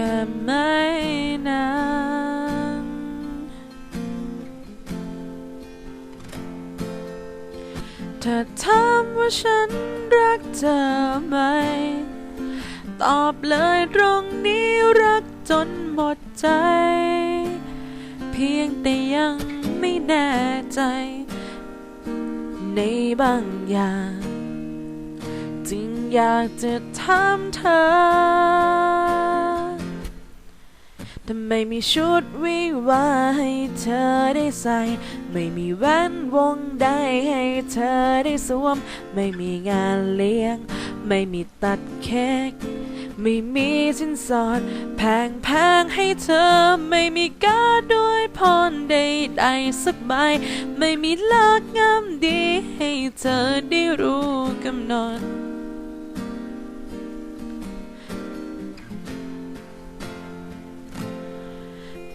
ค่ไม่นานถ้าถามว่าฉันรักเธอไหม ตอบเลยตรงนี้รักจนหมดใจ เพียงแต่ยังไม่แน่ใจ ในบางอย่างจึงอยากจะถามเธอ ทำไมมีชุดวิวาให้เธอได้ใส่ ไม่มีแว่นวงได้ให้เธอได้สวม ไม่มีงานเลี้ยง ไม่มีตัดเค้กไม่มีสินสอดแพงแพงๆให้เธอ ไม่มีการด้วยพรใดๆสักใบ ไม่มีลิกงามดีให้เธอได้รู้กำหนด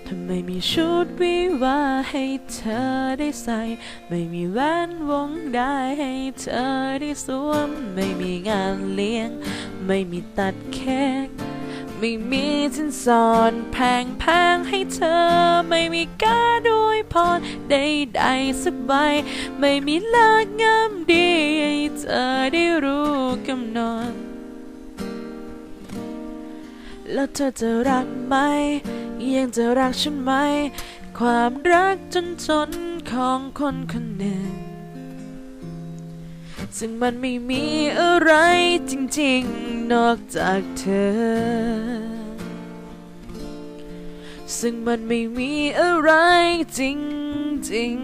ทำไมมีชุดวิวาให้เธอได้ใส่ ไม่มีแว่นวงได้ให้เธอได้สวม ไม่มีงานเลี้ยง ไม่มีตัดเค้กไม่มีสินสอดแพงแพงให้เธอ ไม่มีการด้วยพรใดๆสักใบไม่มีเลิกงามดีให้เธอได้รู้กำหนดแล้วเธอจะรักไหม ยังจะรักฉันไหม ความรักจนจนของคนคนหนึ่ง ซึ่งมันไม่มีอะไรจริงๆ นอกจากเธอ ซึ่งมันไม่มีอะไรจริง